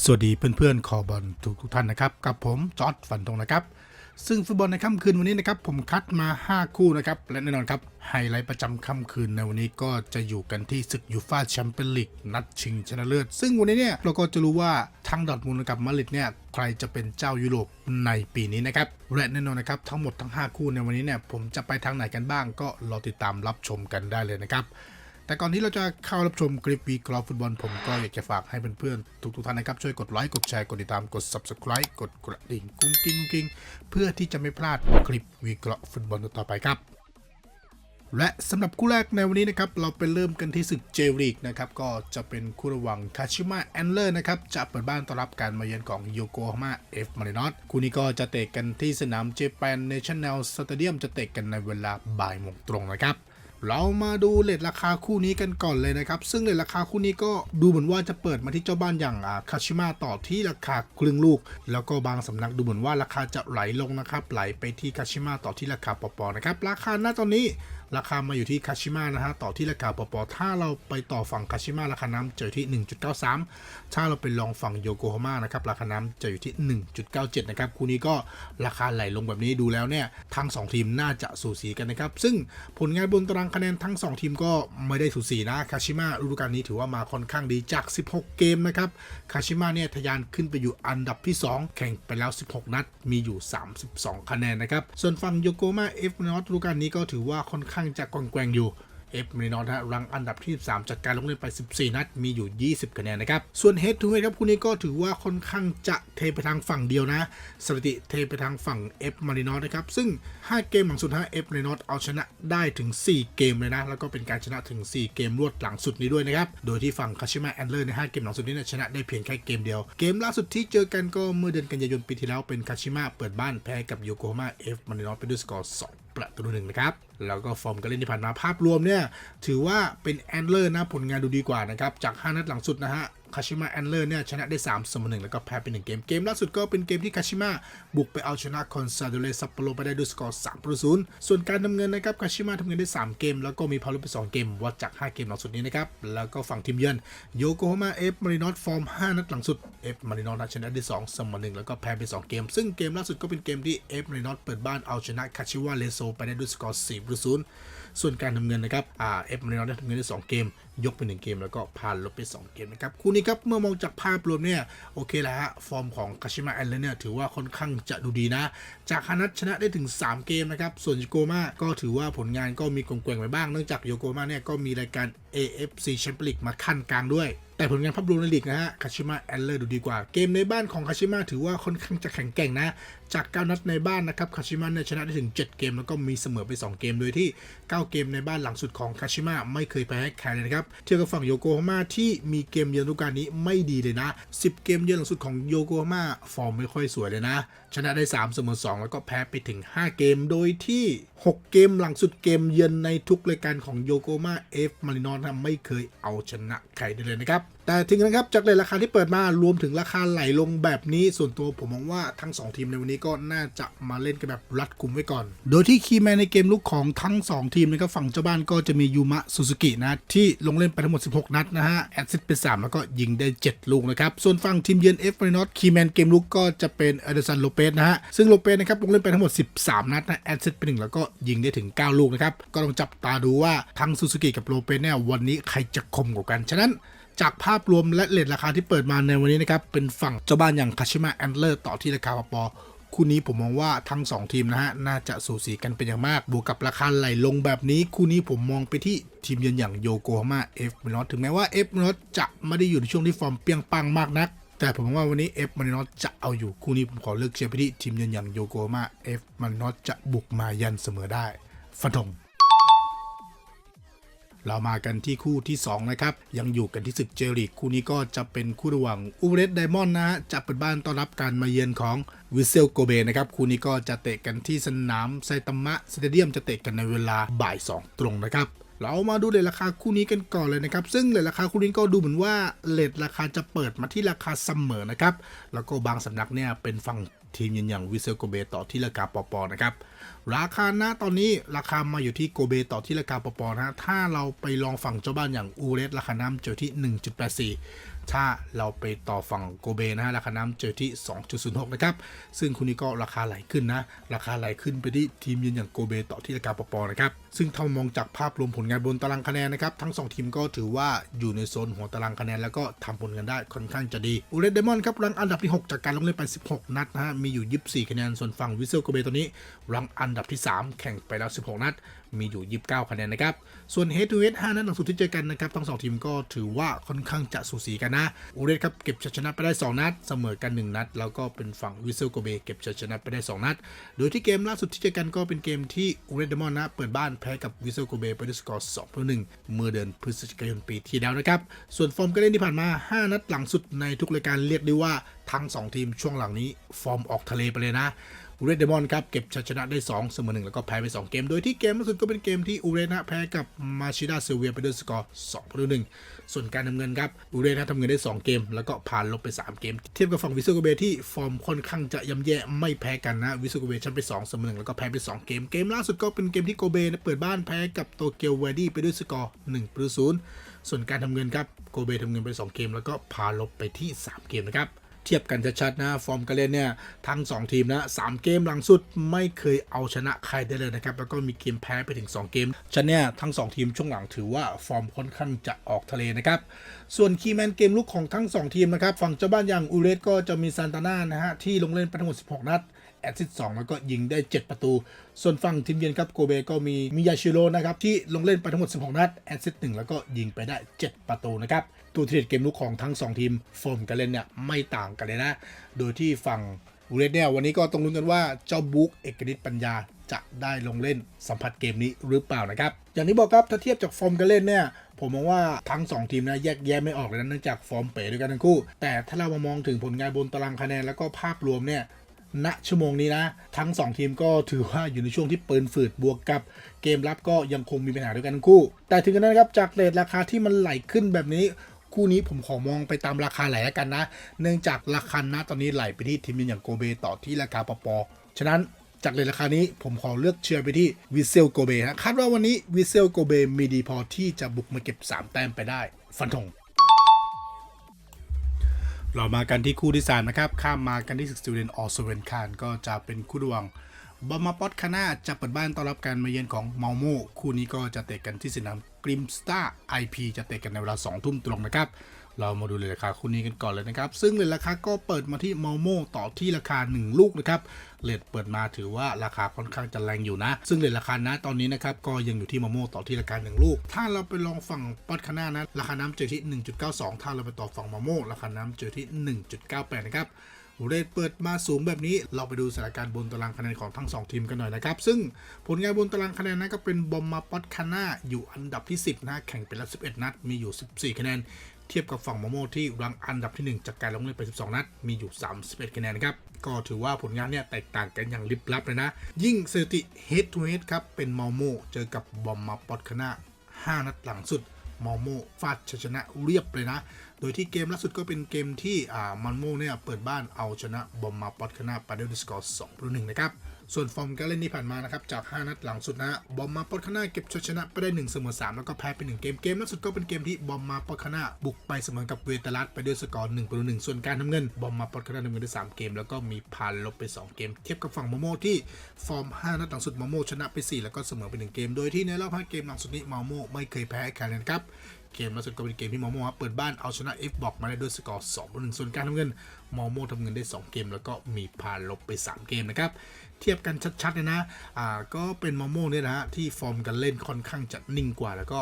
สวัสดีเพื่อนๆ คอบอลทุกท่านนะครับ กับผมจอร์ดฟันตรงนะครับ ซึ่งฟุตบอลในค่ำคืนวันนี้นะครับ ผมคัดมา 5 คู่นะครับ และแน่นอนครับ ไฮไลท์ประจำค่ำคืนในวันนี้ก็จะอยู่กันที่ศึกยูฟ่าแชมเปี้ยนลีกนัดชิงชนะเลิศ ซึ่งวันนี้เนี่ยเราก็จะรู้ว่าทั้งดอทมุนกับมาริดเนี่ยใครจะเป็นเจ้ายุโรปในปีนี้นะครับและแน่นอนนะครับทั้งหมดทั้ง 5 คู่ในวันนี้เนี่ยผมจะไปทางไหนกันบ้างก็รอติดตามรับชมกันได้เลยนะครับ แต่ก่อนที่เราจะเข้ารับชมคลิปวีกรอฟุตบอลผมก็อยากจะฝากให้เพื่อนๆ ทุกๆท่านนะครับ ช่วยกดไลค์กดแชร์กดติดตามกด subscribe กดกระดิ่งกุ้งกิ้งกิ้งเพื่อที่จะไม่พลาดคลิปวีกรอฟุตบอลต่อไปครับ และสำหรับคู่แรกในวันนี้นะครับ เราไปเริ่มกันที่ศึกเจลีกนะครับ ก็จะเป็นคู่ระหว่างคาชิมะแอนเลอร์นะครับ จะเปิดบ้านต้อนรับการมาเยือนของโยโกฮาม่าเอฟมารินอสคู่นี้ก็จะเตะกันที่สนามเจแปนเนชั่นแนลสเตเดียมจะเตะกันในเวลาบ่ายโมงตรงนะครับ เรามาดูเลทราคาคู่นี้กันก่อนเลยนะครับ ซึ่งเลทราคาคู่นี้ก็ดูเหมือนว่าจะเปิดมาที่เจ้าบ้านอย่างคาชิมะต่อที่ราคาครึ่งลูก แล้วก็บางสำนักดูเหมือนว่าราคาจะไหลลงนะครับไหลไปที่คาชิมะต่อที่ราคาปอๆนะครับราคาหน้าตอนนี้ราคามาอยู่ที่คาชิมะนะฮะต่อที่ราคาปปถ้าเราไปต่อฝั่งคาชิมะราคาน้ำจะอยู่ที่ 1.93 ถ้าเราไปลองฝั่งโยโกฮาม่านะครับราคาน้ำจะอยู่ที่ 1.97 นะครับคู่นี้ก็ราคาไหลลงแบบนี้ดูแล้วเนี่ยทั้ง 2 ทีมน่าจะสูสีกันนะครับซึ่งผลงานบนตารางคะแนนทั้ง 2 ทีมก็ไม่ได้สูสีนะคาชิมะฤดูกาลนี้ถือว่ามาค่อนข้างดีจาก 16 เกมนะครับคาชิมะเนี่ยทะยานขึ้นไปอยู่อันดับที่ 2 แข่งไปแล้ว 16 นัดมีอยู่ 32 คะแนนนะครับส่วนฝั่งโยโกมาเอฟนอตฤดูกาลนี้ก็ถือว่าค่อนข้างจะกแกว่งอยู่ เอฟมารินอสฮะรังอันดับที่13จากการลงเล่นไป 14 นัด มีอยู่ 20 คะแนนนะครับ ส่วนเฮดทูเฮดครับคู่นี้ก็ถือว่าค่อนข้างจะเทไปทางฝั่งเดียวนะสถิติเทไปทางฝั่งเอฟมารินอสนะครับ ซึ่ง 5 เกมหลังสุดฮะเอฟมารินอสเอาชนะได้ถึง 4 เกมเลยนะ แล้วก็เป็นการชนะถึง 4 เกมรวดหลังสุดนี้ด้วยนะครับ โดยที่ฝั่งคาชิมะแอนเลอร์ใน 5 เกมหลังสุดนี้ชนะได้เพียงแค่เกมเดียว เกมล่าสุดที่เจอกันก็เมื่อเดือนกันยายนปีที่แล้วเป็นคาชิมะเปิดบ้านแพ้กับโยโกฮาม่าเอฟมารินอสไปด้วยสกอร์2 ประตูหนึ่งนะครับ แล้วก็ฟอร์มการเล่นที่ผ่านมาภาพรวมเนี่ย ถือว่าเป็นแอนเลอร์นะผลงานดูดีกว่านะครับ จาก 5 นัดหลังสุดนะฮะ คาชิมะแอนเลอร์เนี่ยชนะได้3เสมอหนึ่งแล้วก็แพ้ไป1เกม เกมล่าสุดก็เป็นเกมที่คาชิมะบุกไปเอาชนะคอนซาโดเลซัปโปโรไปได้ด้วยสกอร์3ประตูศูนย์ส่วนการดำเนินนะครับคาชิมะทำเงินได้ 3 เกม แล้วก็มีพาวลุไป 2 เกมวัดจาก 5 เกมหลังสุดนี้นะครับ แล้วก็ฝั่งทีมเยือนโยโกฮาม่าเอฟมารินอสฟอร์ม 5 นัดหลังสุดเอฟมารินอสชนะได้2เสมอหนึ่งแล้วก็แพ้ไป 2 เกม ซึ่งเกมล่าสุดก็เป็นเกมที่เอฟมารินอสเปิดบ้านเอาชนะคาชิวะเลโซไปได้ด้วยสกอร์4ประตูศูนย์ ส่วนการทำเงินนะครับอ่าเอฟมารินอได้ทำเงินได้ 2 เกม ยกไป 1 เกม แล้วก็ผ่านลบไป 2 เกมนะครับคู่นี้ครับเมื่อมองจากภาพรวมเนี่ยโอเคแล้วฮะฟอร์มของคาชิมะแอนเลเนี่ยถือว่าค่อนข้างจะดูดีนะ จากฮานัทชนะได้ถึง 3 เกมนะครับส่วนโยโกมาก็ถือว่าผลงานก็มีกลงแกว่งไปบ้างเนื่องจากโยโกมาเนี่ยก็มีรายการ AFC Champions League มาขั้นกลางด้วยแต่ผลงานภาพรวมในลีกนะฮะคาชิมะแอนเลอร์ดูดีกว่า เกมในบ้านของคาชิมะถือว่าค่อนข้างจะแข็งแกร่งนะ จาก 9 นัดในบ้านนะครับคาชิมะเนี่ยชนะได้ถึง 7 เกม แล้วก็มีเสมอไป 2 เกม โดยที่ 9 เกมในบ้านหลังสุดของคาชิมะไม่เคยแพ้ใครเลยนะครับ เทียบกับฝั่งโยโกฮาม่าที่มีเกมเยือนฤดูกาลนี้ไม่ดีเลยนะ 10 เกมเยือนหลังสุดของโยโกฮาม่าฟอร์มไม่ค่อยสวยเลยนะ ชนะได้ 3 เสมอ 2 แล้วก็แพ้ไปถึง 5 เกม โดยที่ 6 เกมหลังสุดเกมเยือนในทุกรายการของโยโกฮาม่าเอฟมารินอสไม่เคยเอาชนะใครได้เลยนะครับ แต่ถึงนะครับจากเลยราคาที่เปิดมารวมถึงราคาไหลลงแบบนี้ส่วนตัวผมมองว่าทั้ง 2 ทีมในวันนี้ก็น่าจะมาเล่นกันแบบรัดกุมไว้ก่อน โดยที่คีย์แมนในเกมลุกของทั้ง 2 ทีมนะครับฝั่งเจ้าบ้านก็จะมียูมะซูซูกินะ ที่ลงเล่นไปทั้งหมด 16 นัดนะฮะแอดซิสเป็น3แล้วก็ยิงได้ 7 ลูกนะครับ ส่วนฝั่งทีมเยือนเอฟมารินอสคีย์แมนเกมลุกก็จะเป็นเอเดอร์สันโลเปสนะฮะซึ่งโลเปสนะครับลงเล่นไปทั้งหมด 13 นัดนะแอดซิสเป็น1แล้วก็ยิงได้ถึง 9 ลูกนะครับก็ต้องจับตาดูว่าทั้งซูซูกิกับโลเปสเนี่ยวันนี้ใครจะคมกว่ากันฉะนั้น จากภาพรวมและเลทราคาที่เปิดมาในวันนี้นะครับเป็นฝั่งเจ้าบ้านอย่างคาชิมะแอนเลอร์ต่อที่ราคาปอปคู่นี้ผมมองว่าทั้ง 2 ทีมนะฮะ น่าจะสูสีกันเป็นอย่างมาก บวกกับราคาไหลลงแบบนี้ คู่นี้ผมมองไปที่ทีมเยือนอย่างโยโกฮาม่าเอฟมานอสถึงแม้ว่าเอฟมานอสจะไม่ได้อยู่ในช่วงที่ฟอร์มเปียงปังมากนัก แต่ผมว่าวันนี้เอฟมารินอสจะเอาอยู่คู่นี้ผมขอเลือกเชียร์ไปที่ทีมเยือนอย่างโยโกฮาม่าเอฟมารินอสจะบุกมายันเสมอได้ฟันธง เรามากันที่คู่ที่ 2 นะครับ ยังอยู่กันที่ศึกเจลิกคู่นี้ก็จะเป็นคู่ระหว่างอูเรสไดมอนด์นะฮะจะเปิดบ้านต้อนรับการมาเยือนของวิเซลโกเบนะครับคู่นี้ก็จะเตะกันที่สนามไซตามะสเตเดียมจะเตะกันในเวลาบ่าย 2 ตรงนะครับเรามาดูเลทราคาคู่นี้กันก่อนเลยนะครับ ซึ่งเลทราคาคู่นี้ก็ดูเหมือนว่าเลทราคาจะเปิดมาที่ราคาเสมอนะครับ แล้วก็บางสำนักเนี่ยเป็นฝั่ง ทีมยืนอย่างวิเซลโกเบต่อที่ราคาปอปอนะครับราคาณตอนนี้ราคามาอยู่ที่โกเบต่อที่ราคาปอปอนะฮะถ้าเราไปลองฝั่งเจ้าบ้านอย่างอูเรสราคาน้ำเจอที่ 1.84 ถ้าเราไปต่อฝั่งโกเบนะฮะราคาน้ำเจอที่ 2.06 นะครับ ซึ่งคุณนี้ก็ราคาไหลขึ้นนะ ราคาไหลขึ้นไปที่ทีมเยือนอย่างโกเบต่อที่ราคาปปนะครับ ซึ่งถ้ามองจากภาพรวมผลงานบนตารางคะแนนนะครับ ทั้ง 2 ทีมก็ถือว่าอยู่ในโซนหัวตารางคะแนนแล้วก็ทำผลงานได้ค่อนข้างจะดีอูเรดเดมอนครับรังอันดับที่ 6 จากการลงเล่นไป 16 นัดนะฮะมีอยู่ 24 คะแนนส่วนฝั่งวิเซลโกเบตัวนี้รังอันดับที่ 3 แข่งไปแล้ว 16 นัด มีอยู่ 29 คะแนนนะครับ ส่วน Head to Head 5นัดหลังสุดที่เจอกันนะครับ ทั้ง 2 ทีมก็ถือว่าค่อนข้างจะสูสีกันนะอูเรสครับเก็บชัยชนะไปได้ 2 นัด เสมอกัน 1 นัด แล้วก็เป็นฝั่งวิเซลโกเบเก็บชัยชนะไปได้ 2 นัด โดยที่เกมล่าสุดที่เจอกันก็เป็นเกมที่อูเรสเดมอนนะเปิดบ้านแพ้กับวิเซลโกเบไปด้วยสกอร์2ต่อ1เมื่อเดือนพฤศจิกายนปีที่แล้วนะครับ ส่วนฟอร์มการเล่นที่ผ่านมา 5 นัดหลังสุดในทุกรายการเรียกได้ว่าทั้ง 2 ทีมช่วงหลังนี้ฟอร์มออกทะเลไปเลยนะ อูเรเดมอนครับเก็บชัยชนะได้ 2 เสมอ1แล้วก็แพ้ไป 2 เกม โดยที่เกมล่าสุดก็เป็นเกมที่อูเรนะแพ้กับมาชิดาเซเวียไปด้วยสกอร์2ต่อ1ส่วนการทำเงินครับอูเรนะทำเงินได้ 2 เกม แล้วก็ผ่านลบไป 3 เกม เทียบกับฝั่งวิสุโกเบที่ฟอร์มค่อนข้างจะย่ำแย่ไม่แพ้กันนะวิสุโกเบชนะไป2เสมอ1แล้วก็แพ้ไป 2 เกม เกมล่าสุดก็เป็นเกมที่โกเบนะเปิดบ้านแพ้กับโตเกียวเวดี้ไปด้วยสกอร์1ประตู0ส่วนการทำเงินครับโกเบทำเงินไป 2 เกม แล้วก็พาลบไปที่ 3 เกมนะครับ เทียบกันชัดๆนะฟอร์มการเล่นเนี่ยทั้ง 2 ทีมนะสามเกมหลังสุดไม่เคยเอาชนะใครได้เลยนะครับแล้วก็มีเกมแพ้ไปถึง 2 เกมฉะนั้นเนี่ยทั้ง 2 ทีมช่วงหลังถือว่าฟอร์มค่อนข้างจะออกทะเลนะครับส่วนคีย์แมนเกมลุกของทั้ง 2 ทีมนะครับฝั่งเจ้าบ้านอย่างอูเรสก็จะมีซานตาน่านะฮะที่ลงเล่นไปทั้งหมด16 นัด แอดซิสสองแล้วก็ยิงได้ 7 ประตู ส่วนฝั่งทีมเยือนครับโกเบก็มีมิยาชิโร่นะครับที่ลงเล่นไปทั้งหมด 16 นัดแอดซิสหนึ่งแล้วก็ยิงไปได้ 7 ประตูนะครับตัวทีเด็ดเกมลุกของทั้ง 2 ทีมฟอร์มการเล่นเนี่ยไม่ต่างกันเลยนะ โดยที่ฝั่งอูเรสเนี่ยวันนี้ก็ต้องลุ้นกันว่าเจ้าบุ๊กเอกนิตปัญญาจะได้ลงเล่นสัมผัสเกมนี้หรือเปล่านะครับ อย่างที่บอกครับถ้าเทียบจากฟอร์มการเล่นเนี่ยผมมองว่าทั้ง 2 ทีมนะแยกแยะไม่ออกเลยนะเนื่องจากฟอร์มเป๋ด้วยกันทั้งคู่ แต่ถ้าเรามามองถึงผลงานบนตารางคะแนนแล้วก็ภาพรวมเนี่ย ณชั่วโมงนี้นะ ทั้ง 2 ทีมก็ถือว่าอยู่ในช่วงที่ปืนฝืดบวกกับเกมรับก็ยังคงมีปัญหาด้วยกันทั้งคู่ แต่ถึงกระนั้นครับจากเรทราคาที่มันไหลขึ้นแบบนี้คู่นี้ผมขอมองไปตามราคาไหลแล้วกันนะ เนื่องจากราคานะตอนนี้ไหลไปที่ทีมอย่างโกเบต่อที่ราคาปปฉะนั้นจากเรทราคานี้ผมขอเลือกเชียร์ไปที่วิเซลโกเบนะคาดว่าวันนี้วิเซลโกเบมีดีพอที่จะบุกมาเก็บ 3 แต้มไปได้ ฟันธง เรามากันที่คู่ที่3นะครับ ข้ามมากันที่ศึกสตูเดนออสเวนคานก็จะเป็นคู่ดวงบอมมาปอตคาน่าจะเปิดบ้านต้อนรับการมาเยือนของเมาโมคู่นี้ก็จะเตะกันที่สนามกริมสตาร์ไอพีจะเตะกันในเวลา 2 ทุ่มตรงนะครับ เรามาดูเลยราคาคู่นี้กันก่อนเลยนะครับ ซึ่งเลยราคาก็เปิดมาที่เมาโมต่อที่ราคา 1 ลูกนะครับ เลทเปิดมาถือว่าราคาค่อนข้างจะแรงอยู่นะ ซึ่งเลทราคานะตอนนี้นะครับก็ยังอยู่ที่มาโมต่อที่ราคา1ลูก ถ้าเราไปลองฝั่งปอตคาน่านะราคาน้ำเจอที่ 1.92 ถ้าเราไปต่อฝั่งมาโมราคาน้ำเจอที่ 1.98 นะครับเรทเปิดมาสูงแบบนี้เราไปดูสถานการณ์บนตารางคะแนนของทั้ง 2 ทีมกันหน่อยนะครับ ซึ่งผลงานบนตารางคะแนนนั้นก็เป็นบอมมาปอตคาน่าอยู่อันดับที่ 10นะแข่งไปแล้ว11 นัดมีอยู่ 14 คะแนน เทียบกับฝั่งโมโมที่รังอันดับที่ 1 จากการลงเล่นไป 12 นัด มีอยู่ 31คะแนนนะครับ ก็ถือว่าผลงานเนี่ยแตกต่างกันอย่างลิบลับเลยนะ ยิ่งสถิติ head to head ครับ เป็นมอโมเจอกับบอมมาปอตคาน่า5นัดหลังสุดมอโมฟาดชนะเรียบเลยนะ โดยที่เกมล่าสุดก็เป็นเกมที่อ่ามันโมเนี่ยเปิดบ้านเอาชนะบอมมาปอตคานาไปด้วยสกอร์2ต่อ1นะครับ ส่วนฟอร์มการเล่นที่ผ่านมานะครับจาก 5 นัดหลังสุดนะบอมมาปอตคานาเก็บชัยชนะไปได้1เสมอ3แล้วก็แพ้ไป1เกมเกมล่าสุดก็เป็นเกมที่บอมมาปอตคานาบุกไปเสมอกับเวตาลัสไปด้วยสกอร์1ต่อ1ส่วนการทำเงินบอมมาปอตคานาทำเงินได้3เกม แล้วก็มีพานลบไป 2 เกม เทียบกับฝั่งโมโมที่ฟอร์ม 5 นัดหลังสุดโมโมชนะไป 4 แล้วก็เสมอไป1เกม โดยที่ในรอบ5เกมหลังสุดนี้โมโมไม่เคยแพ้ใครเลยครับ เกมล่าสุดก็เป็นเกมที่มอโม่ครับเปิดบ้านเอาชนะ F บอกมาได้ด้วยสกอร์2ต่อ1ส่วนการทำเงินมอโม่ทำเงินได้ 2 เกม แล้วก็มีพานลบไป 3 เกมนะครับ เทียบกันชัดๆเลยนะอ่าก็เป็นมอโม่เนี่ยนะฮะที่ฟอร์มการเล่นค่อนข้างจะนิ่งกว่าแล้วก็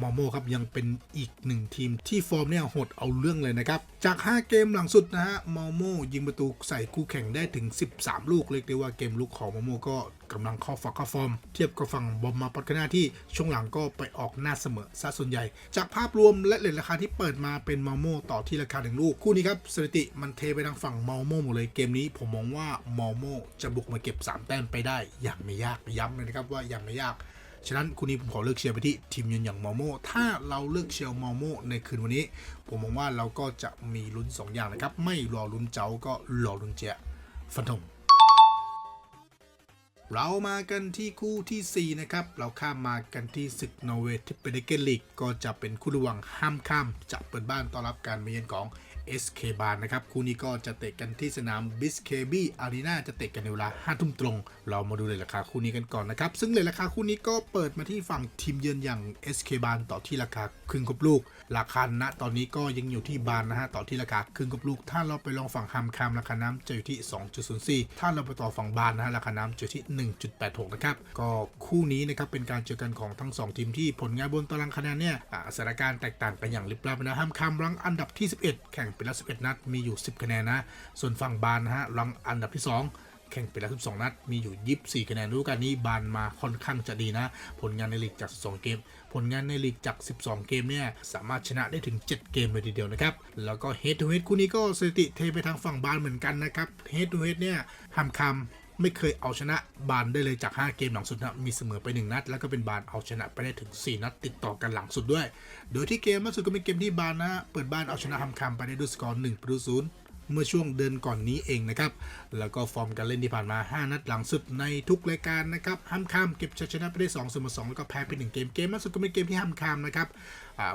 มอโม่ครับยังเป็นอีกหนึ่งทีมที่ฟอร์มเนี่ยโหดเอาเรื่องเลยนะครับ จาก 5 เกมหลังสุดนะฮะมอโม่ยิงประตูใส่คู่แข่งได้ถึง 13 ลูกเรียกได้ว่าเกมลุกของมอโม่ก็กำลังเข้าฝักเข้าฟอร์ม เทียบกับฝั่งบอมมาปัตคานาที่ช่วงหลังก็ไปออกหน้าเสมอซะส่วนใหญ่ จากภาพรวมและเลทราคาที่เปิดมาเป็นมอโม่ต่อที่ราคาหนึ่งลูก คู่นี้ครับสถิติมันเทไปทางฝั่งมอโม่หมดเลยเกมนี้ผมมองว่ามอโม่จะบุกมาเก็บ 3 แต้มไปได้อย่างไม่ยากย้ำเลยนะครับว่าอย่างไม่ยาก ฉะนั้นคู่นี้ผมขอเลือกเชียร์ไปที่ทีมยืนอย่างมอโม่ถ้าเราเลือกเชียร์มอโม่ในคืนวันนี้ ผมมองว่าเราก็จะมีลุ้น 2 อย่างนะครับ ไม่รอลุ้นเจ้าก็รอลุ้นเจียฟันธงเรามากันที่คู่ทีสี่4 นะครับ เราข้ามมากันที่ศึกนอร์เวย์ที่เป็นเกนลีกก็จะเป็นคู่ระหว่างห้ามข้ามจะเปิดบ้านต้อนรับการมาเยือนของ SK บานนะครับ คู่นี้ก็จะเตะกันที่สนาม b i s k b อารีนาจะเตะกันในเวลา5ทุ่มตรง เรามาดูเลยราคาคู่นี้กันก่อนนะครับ ซึ่งเลยราคาคู่นี้ก็เปิดมาที่ฝั่งทีมเยือนอย่าง SK บานต่อที่ราคาครึ่งครบลูก ราคาณตอนนี้ก็ยังอยู่ที่บานนะฮะต่อที่ราคาครึ่งครบลูก ถ้าเราไปลองฝั่งฮัมคามราคาน้ำจะอยู่ที่ 2.04 ถ้าเราไปต่อฝั่งบานนะฮะราคาน้ำจะอยู่ที่ 1.86 นะครับ ก็คู่นี้นะครับเป็นการเจอกันของทั้ง 2 ทีมที่ผลงานบนตารางคะแนนเนี่ยอ่าสถานการณ์แตกต่างกันอย่างลิบลับนะฮัมคามรังอันดับที่ 11 แข่งไปแล้ว 11 นัด มีอยู่ 10 คะแนนนะ ส่วนฝั่งบานนะฮะรังอันดับที่ 2 แข่งไปแล้ว 12 นัด มีอยู่ 24 คะแนนรู้กันนี้บานมาค่อนข้างจะดีนะ ผลงานในลีกจาก 12 เกม ผลงานในลีกจาก 12 เกมเนี่ย สามารถชนะได้ถึง 7 เกมเลยทีเดียวนะครับ แล้วก็เฮดทูเฮดคู่นี้ก็สถิติเทไปทางฝั่งบานเหมือนกันนะครับเฮดทูเฮดเนี่ยห้ามคำ ไม่เคยเอาชนะบานได้เลยจาก 5 เกมหลังสุดนะมีเสมอไป 1 นัด แล้วก็เป็นบานเอาชนะไปได้ถึง 4 นัดติดต่อกันหลังสุดด้วย โดยที่เกมล่าสุดก็เป็นเกมที่บานนะเปิดบ้านเอาชนะฮัมคำไปได้ด้วยสกอร์1ประตูศูนย์เมื่อช่วงเดือนก่อนนี้เองนะครับ แล้วก็ฟอร์มการเล่นที่ผ่านมา 5 นัดหลังสุดในทุกรายการนะครับ ห้ามข้ามเก็บชัยชนะไปได้2เสมอ2แล้วก็แพ้ไป1เกม เกมล่าสุดก็เป็นเกมที่ห้ามข้ามนะครับ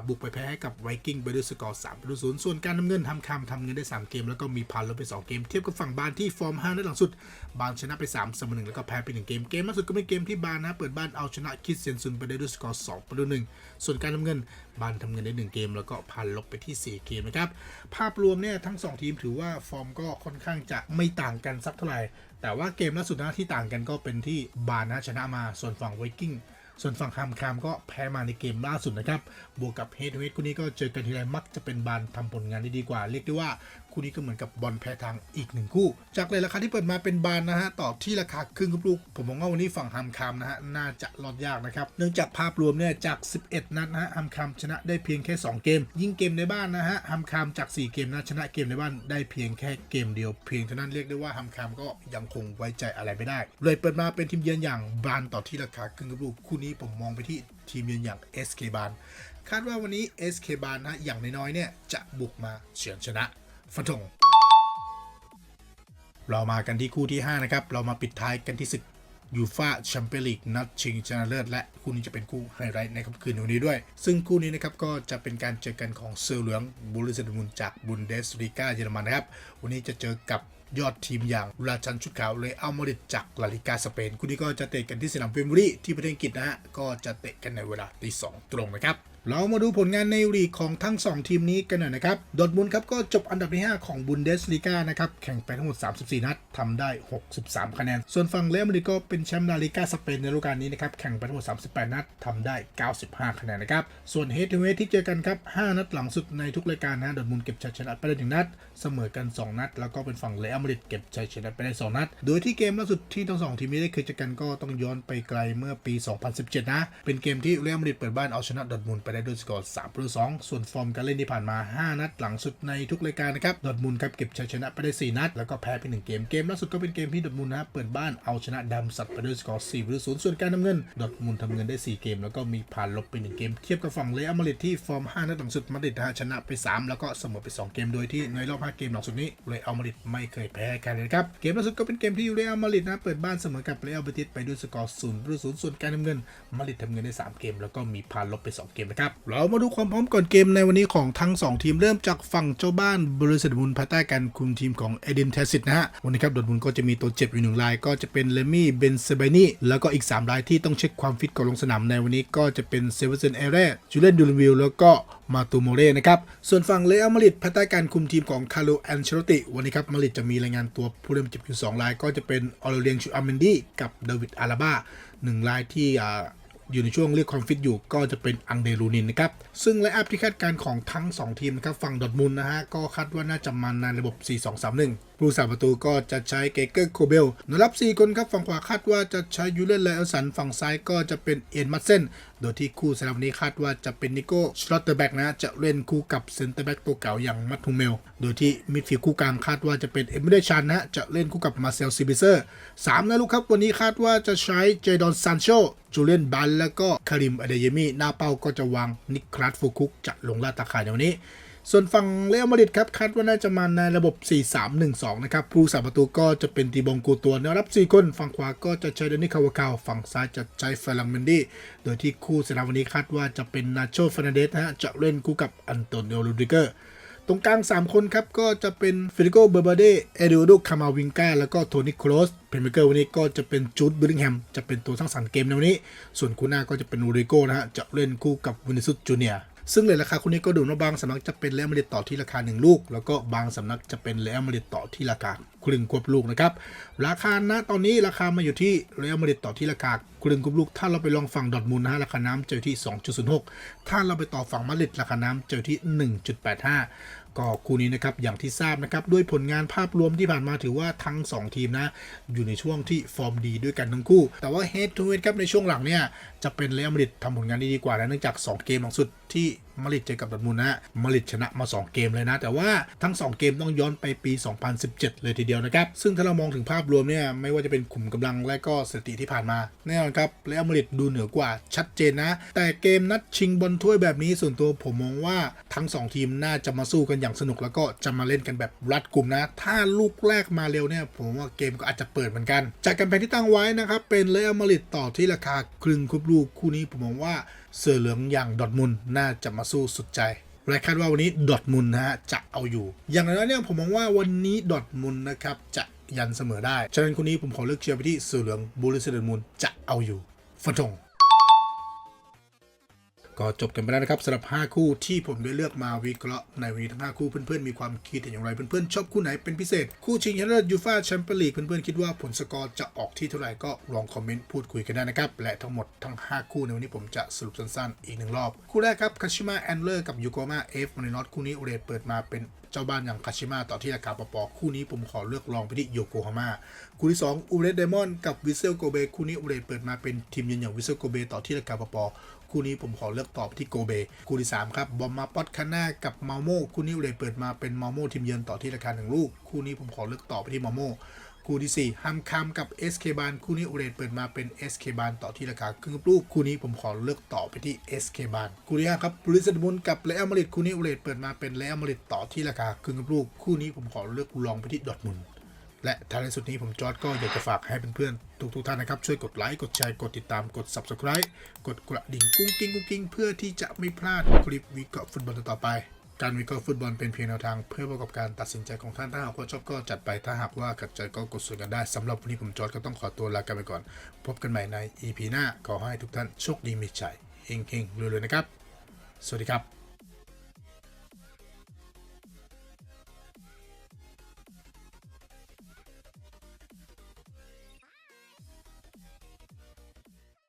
บุกไปแพ้ให้กับไวกิ้งไปด้วยสกอร์3ประตูศูนย์ส่วนการนำเงินห้ามข้ามทำเงินได้ 3 เกม แล้วก็มีพันลบไป 2 เกม เทียบกับฝั่งบานที่ฟอร์ม5นัดหลังสุด บานชนะไป3เสมอ1แล้วก็แพ้ไป1เกม เกมล่าสุดก็เป็นเกมที่บานนะเปิดบ้านเอาชนะคิดเซียนซุนไปได้ด้วยสกอร์2ประตู1ส่วนการนำเงินบานทำเงินได้ 1 เกม แล้วก็พันลบไปที่ 4 เกมนะครับภาพรวมเนี่ยทั้ง 2 ทีมถือว่าฟอร์มก็ค่อนข้างจะไม่ต่างกันันสักเท่าไหร่ แต่ว่าเกมล่าสุดนะที่ต่างกันก็เป็นที่บานนะชนะมาส่วนฝั่งไวกิ้ง ส่วนฝั่งคามคามก็แพ้มาในเกมล่าสุดนะครับ บวกกับเฮดเวทคู่นี้ก็เจอกันทีไรมักจะเป็นบานทำผลงานได้ดีกว่า เรียกได้ว่าคู่นี้ก็เหมือนกับบอลแพ้ทางอีกหนึ่งคู่ จากเลยราคาที่เปิดมาเป็นบานนะฮะ ต่อที่ราคาครึ่งกับลูก ผมมองว่าวันนี้ฝั่งฮัมคามนะฮะ น่าจะรอดยากนะครับ เนื่องจากภาพรวมเนี่ยจาก 11 นัดนะฮะฮัมคามชนะได้เพียงแค่ 2 เกม ยิ่งเกมในบ้านนะฮะฮัมคามจาก 4 เกมนะชนะเกมในบ้านได้เพียงแค่เกมเดียว เพียงเท่านั้นเรียกได้ว่าฮัมคามก็ยังคงไว้ใจอะไรไม่ได้ เลยเปิดมาเป็นทีมเยือนอย่างบานต่อที่ราคาครึ่งลูกคู่นี้ผมมองไปที่ทีมเยือนอย่าง SK บานคาดว่าวันนี้ SK บานนะอย่างน้อยๆเนี่ยจะบุกมาเฉือนชนะฟันธงเรามากันที่คู่ที่ 5 นะครับ เรามาปิดท้ายกันที่ศึกยูฟาแชมเปี้ยนลีกนัดชิงชนะเลิศและคู่นี้จะเป็นคู่ไฮไลท์ในค่ำคืนวันนี้ด้วย ซึ่งคู่นี้นะครับก็จะเป็นการเจอกันของเซอร์เหลืองบูริสดมุนจากบุนเดสลีกาเยอรมันนะครับ วันนี้จะเจอกับ ยอดทีมอย่างราชันชุดขาวเลยเอามาดิจากลาลิกาสเปนคู่นี้ก็จะเตะกันที่สนามเวมบรีที่ประเทศอังกฤษนะฮะก็จะเตะกันในเวลาตีสองตรงนะครับ เรามาดูผลงานในลีกของทั้ง 2 ทีมนี้กันหน่อยนะครับดอทมุนครับก็จบอันดับที่ 5 ของบุนเดสลีกานะครับ แข่งไปทั้งหมด 34 นัดทำได้ 63 คะแนน ส่วนฝั่งเรอัลมาดริดก็เป็นแชมป์ลาลิกาสเปนในฤดูกาลนี้นะครับ แข่งไปทั้งหมด 38 นัดทำได้ 95 คะแนนนะครับ ส่วนเฮดทูเฮดที่เจอกันครับ 5 นัดหลังสุดในทุกรายการนะดอทมุนเก็บชัยชนะไปได้หนึ่งนัด เสมอกัน 2 นัด แล้วก็เป็นฝั่งเรอัลมาดริดเก็บชัยชนะไปได้ 2 นัด โดยที่เกมล่าสุดที่ทั้งสองทีมนี้ได้เคยเจอกันก็ต้องย้อนไปไกลเมื่อปี 2017 นะ เป็นเกมที่เรอัลมาดริดเปิดบ้านเอาชนะดอทมุนไปได้ด้วยสกอร์3ประตู2ส่วนฟอร์มการเล่นที่ผ่านมา 5 นัดหลังสุดในทุกรายการนะครับดอทมุนครับเก็บชัยชนะไปได้ 4 นัด แล้วก็แพ้ไป 1 เกม เกมล่าสุดก็เป็นเกมที่ดอทมุนนะเปิดบ้านเอาชนะดัมสัตว์ไปด้วยสกอร์4ประตู0ส่วนการนำเงินดอทมุนทำเงินได้ 4 เกม แล้วก็มีผ่านลบไป 1 เกม เทียบกับฝั่งเรอัมาริดที่ฟอร์ม 5 นัดหลังสุดมาดริดนะชนะไป 3 แล้วก็เสมอไป 2 เกม โดยที่ในรอบ 5 เกมหลังสุดนี้เรอัมาริดไม่เคยแพ้ใครเลยครับเกมล่าสุดก็เป็นเกมที่เรอัมาดริดนะเปิดบ้านเสมอกับเรอัลเบติสไปด้วยสกอร์0ประตู0ส่วนการนำเงินมาดริดทำเงินได้ 3 เกม แล้วก็มีผ่านลบไป 2 เกมนะครับ เรามาดูความพร้อมก่อนเกมในวันนี้ของทั้ง 2 ทีมเริ่มจากฝั่งเจ้าบ้านบริษัทมุนภายใต้การคุมทีมของเอดินเทสิตนะฮะ วันนี้ครับดอทมุนก็จะมีตัวเจ็บอยู่หนึ่งราย ก็จะเป็นเลมี่เบนเซเบนีแล้วก็อีก 3 รายที่ต้องเช็คความฟิตก่อนลงสนามในวันนี้ก็จะเป็นเซเวอร์เซนเอเร่จูเลนดูลวิลแล้วก็มาตูโมเร่นะครับ ส่วนฝั่งเรอัลมาริดภายใต้การคุมทีมของคาร์โลแอนเชโรติ วันนี้ครับมาริดจะมีรายงานตัวผู้เล่นเจ็บอยู่2ราย ก็จะเป็นออร์เลียงชูอาเมนดีกับเดวิดอาราบาหนึ่งรายที่ อยู่ในช่วงเรียกความฟิตอยู่ก็จะเป็นอังเดรูนินนะครับ ซึ่งและแอปที่คาดการของทั้ง 2 ทีมนะครับ ฝั่งดอทมุนนะฮะ ก็คาดว่าน่าจะมาในระบบ 4-2-3-1 ผู้สาประตูก็จะใช้เกเกอร์โคเบลนรับ 4 คนครับฝั่งขวาคาดว่าจะใช้ยูเลนไลออสันฝั่งซ้ายก็จะเป็นเอ็นมัตเซนโดยที่คู่สำหรับนี้คาดว่าจะเป็นนิโก้ชลอตเตอร์แบ็กนะจะเล่นคู่กับเซนเตอร์แบ็กตัวเก่าอย่างมัตทูเมล โดยที่มิดฟิลด์คู่กลางคาดว่าจะเป็นเอมิเดชันนะจะเล่นคู่กับมาเซลซิบิเซอร์สามนะลูกครับ วันนี้คาดว่าจะใช้เจดอนซานโชจูเลียนบัลแล้วก็คาริมอเดเยมีหน้าเป้าก็จะวางนิคลัสฟูคุกจะลงลาดตาข่ายในวันนี้ ส่วนฝั่งเรอัลมาดริดครับคาดว่าน่าจะมาในระบบ 4-3-1-2 นะครับ ผู้สาประตูก็จะเป็นตีบองกูตัวแนวรับ 4 คน ฝั่งขวาก็จะใช้เดนิคาวาคาว ฝั่งซ้ายจะใช้เฟลังเมนดี้ โดยที่คู่สนามวันนี้คาดว่าจะเป็นนาโชฟ e นเดสนะฮะ จะเล่นคู่กับอันโตนิโอลูดิเกอร์ ตรงกลาง 3 คนครับ ก็จะเป็นฟิลิโกเบอร์บาเดเอดิโอโดคามาวิงกาแล้วก็โทนี่โครสเพนเมเกอร์วันนี้ก็จะเป็นจูดบิลลิงแฮม จะเป็นตัวสร้างสรรค์เกมในวันนี้ ส่วนคู่หน้าก็จะเป็นอูริโกนะฮะ จะเล่นคู่กับวินิซุสจูเนียร์ ซึ่งเลยราคาคู่นี้ก็ดูว่าบางสำนักจะเป็นเลอเมริตต่อที่ราคา 1 ลูก แล้วก็บางสำนักจะเป็นเลอเมริตต่อที่ราคาครึ่งควบลูกนะครับ ราคาณตอนนี้ราคามาอยู่ที่เลอัลมริตต่อที่ราคาครึ่งควบลูก ถ้าเราไปลองฝั่งดอทมูลนะฮะราคาน้ำเจอที่ 2.06 ถ้าเราไปต่อฝั่งมาดริดราคาน้ำเจอที่ 1.85 ก็คู่นี้นะครับอย่างที่ทราบนะครับด้วยผลงานภาพรวมที่ผ่านมาถือว่าทั้ง 2 ทีมนะ อยู่ในช่วงที่ฟอร์มดีด้วยกันทั้งคู่ แต่ว่าเฮดทูเฮดครับในช่วงหลังเนี่ยจะเป็นเรอัลมาดริดทำผลงานได้ดีกว่านะเนื่องจาก 2 เกมหลังสุดที่ มาริดเจอกับดอทมุนด์นะมาริดชนะมา 2 เกมเลยนะ แต่ว่าทั้ง 2 เกมต้องย้อนไปปี 2017 เลยทีเดียวนะครับ ซึ่งถ้าเรามองถึงภาพรวมเนี่ยไม่ว่าจะเป็นขุมกำลังและก็สถิติที่ผ่านมาแน่นอนครับเรอัลมาริดดูเหนือกว่าชัดเจนนะ แต่เกมนัดชิงบอลถ้วยแบบนี้ส่วนตัวผมมองว่าทั้ง 2 ทีมน่าจะมาสู้กันอย่างสนุกแล้วก็จะมาเล่นกันแบบรัดกลุ่มนะ ถ้าลูกแรกมาเร็วเนี่ยผมว่าเกมก็อาจจะเปิดเหมือนกัน จากกันแผนที่ตั้งไว้นะครับเป็นเรอัลมาริดต่อที่ราคาครึ่งคุบลูกคู่นี้ผมมองว่า เสือเหลืองอย่างดอทมุนน่าจะมาสู้สุดใจและคาดว่าวันนี้ดอทมุนนะฮะจะเอาอยู่ อย่างไรเนี่ยผมมองว่าวันนี้ดอทมุนนะครับจะยันเสมอได้ ฉะนั้นคนนี้ผมขอเลือกเชียร์ไปที่เสือเหลืองบูริสเดอร์มุนจะเอาอยู่ฟันธง ก็จบกันไปแล้วนะครับสำหรับ 5 คู่ที่ผมได้เลือกมาวิเคราะห์ในวันนี้ทั้ง 5 คู่เพื่อนๆมีความคิดเห็นอย่างไร เพื่อนๆชอบคู่ไหนเป็นพิเศษ คู่ชิงชนะเลิศยูฟ่าแชมเปี้ยนลีกเพื่อนๆคิดว่าผลสกอร์จะออกที่เท่าไหร่ก็ลองคอมเมนต์พูดคุยกันได้นะครับ และทั้งหมดทั้ง 5 คู่ในวันนี้ผมจะสรุปสั้นๆ อีกหนึ่งรอบ คู่แรกครับคาชิมะแอนเลอร์กับยูโกมาเอฟมารินอตคู่นี้เรทเปิดมาเป็นเจ้าบ้านอย่างคาชิมะต่อที่ราคาปอปอคู่นี้ผมขอเลือกลองไปที่โยโกฮาม่าคู่ที่2อูเรสเดมอนกับวิเซลโกเบคู่นี้อูเรสเปิดมาเป็นทีมเยือนอย่างวิเซลโกเบต่อที่ราคาปอปอ คู่นี้ผมขอเลือกตอบที่โกเบ คู่ที่ 3 ครับบอมมาปอตคาน่ากับมาโมคู่นี้อูเรสเปิดมาเป็นมาโมทีมเยือนต่อที่ราคาหนึ่งลูก คู่นี้ผมขอเลือกตอบไปที่มาโมคู่ที่4ฮัมคัมกับ SK บานคู่นี้อูเรนเปิดมาเป็น SK บานต่อที่ราคาครึ่งลูกคู่นี้ผมขอเลือกต่อไปที่ SK บานคู่ที่ห้าครับบริษัทมุนกับเรอัลมริดคู่นี้อูเรนเปิดมาเป็นเรอัลมริดต่อที่ราคาครึ่งลูกคู่นี้ผมขอเลือกลองไปที่ดอทมุน และท้ายสุดนี้ผมจอร์ดก็อยากจะฝากให้เพื่อนๆทุกๆท่านนะครับ ช่วยกดไลค์ กดแชร์ กดติดตาม กด subscribe กดกระดิ่งกุ้งกิ้งกุ้งกิ้งเพื่อที่จะไม่พลาดคลิปวิเคราะห์ฟุตบอลต่อไป การวิเคราะห์ฟุตบอลเป็นเพียงแนวทาง เพื่อประกอบการตัดสินใจของท่าน ถ้าหากว่าชอบก็จัดไป ถ้าหากว่าขัดใจก็กดส่วนกันได้สำหรับวันนี้ผมจอร์ดก็ต้องขอตัวลากันไปก่อน พบกันใหม่ใน EP หน้า ขอให้ทุกท่านโชคดีมีชัยเฮงๆรวยๆนะครับ สวัสดีครับ